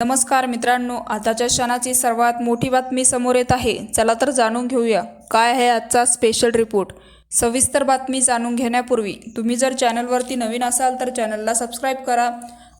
नमस्कार मित्रांनो आताच्या क्षणाची सर्वात मोठी बातमी समोर येत आहे. चला तर जाणून घेऊया. काय आहे आजचा स्पेशल रिपोर्ट सविस्तर बातमी जाणून घेण्यापूर्वी तुम्ही जर चॅनलवरती नवीन असाल तर चॅनलला सबस्क्राईब करा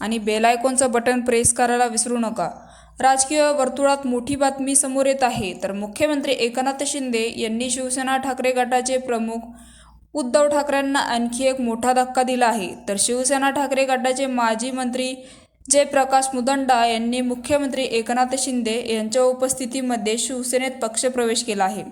आणि बेल आयकॉनचं बटन प्रेस करायला विसरू नका. राजकीय वर्तुळात मोठी बातमी समोर येत आहे. तर मुख्यमंत्री एकनाथ शिंदे यांनी शिवसेना ठाकरे गटाचे प्रमुख उद्धव ठाकरेंना आणखी एक मोठा धक्का दिला आहे. तर शिवसेना ठाकरे गटाचे माजी मंत्री जयप्रकाश मुदंडा यांनी मुख्यमंत्री एकनाथ शिंदे यांच्या उपस्थितीमध्ये शिवसेनेत पक्षप्रवेश केला आहे.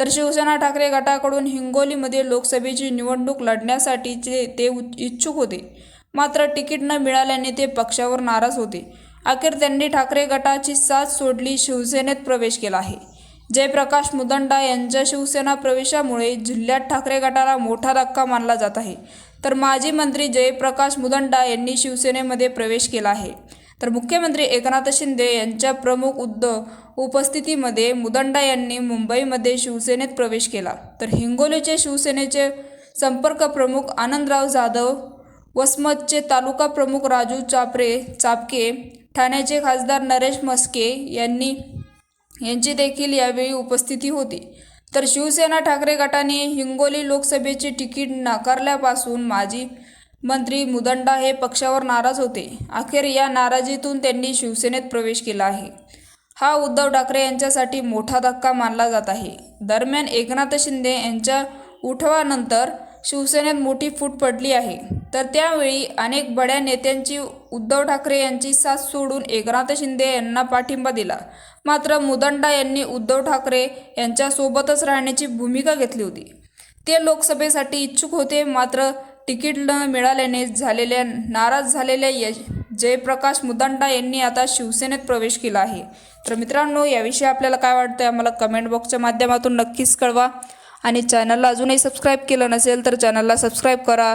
तर शिवसेना ठाकरे गटाकडून हिंगोलीमध्ये लोकसभेची निवडणूक लढण्यासाठीचे ते उ- इच्छुक होते. मात्र तिकीट न मिळाल्याने ते पक्षावर नाराज होते. अखेर त्यांनी ठाकरे गटाची साथ सोडली शिवसेनेत प्रवेश केला आहे. जयप्रकाश मुदंडा यांच्या शिवसेना प्रवेशामुळे जिल्ह्यात ठाकरे गटाला मोठा धक्का मानला जात आहे. तर माजी मंत्री जयप्रकाश मुदंडा यांनी शिवसेनेमध्ये प्रवेश केला आहे. तर मुख्यमंत्री एकनाथ शिंदे यांच्या प्रमुख उद्द उपस्थितीमध्ये मुदंडा यांनी मुंबईमध्ये शिवसेनेत प्रवेश केला. तर हिंगोलीचे शिवसेनेचे संपर्क प्रमुख आनंदराव जाधव वसमतचे तालुका प्रमुख राजू चापरे चापके ठाण्याचे खासदार नरेश मस्के यांनी यांची देखील यावेळी उपस्थिती होती. तर शिवसेना ठाकरे गटाने हिंगोली लोकसभेचे तिकीट नाकारल्यापासून माजी मंत्री मुदंडा हे पक्षावर नाराज होते. अखेर या नाराजीतून त्यांनी शिवसेनेत प्रवेश केला आहे. हा उद्धव ठाकरे यांच्यासाठी मोठा धक्का मानला जात आहे. दरम्यान एकनाथ शिंदे यांच्या उठवानंतर शिवसेनेत मोठी फूट पडली आहे. तर त्यावेळी अनेक बड्या नेत्यांची उद्धव ठाकरे यांची साथ सोडून एकनाथ शिंदे यांना पाठिंबा दिला. मात्र मुदंडा यांनी उद्धव ठाकरे यांच्यासोबतच राहण्याची भूमिका घेतली होती. ते लोकसभेसाठी इच्छुक होते मात्र तिकीट न मिळाल्याने झालेल्या नाराज झालेल्या य जयप्रकाश मुदंडा यांनी आता शिवसेनेत प्रवेश केला आहे. तर मित्रांनो याविषयी आपल्याला काय वाटतं आम्हाला कमेंट बॉक्सच्या माध्यमातून नक्कीच कळवा. आणि चॅनलला अजूनही सबस्क्राईब केलं नसेल तर चॅनलला सबस्क्राईब करा.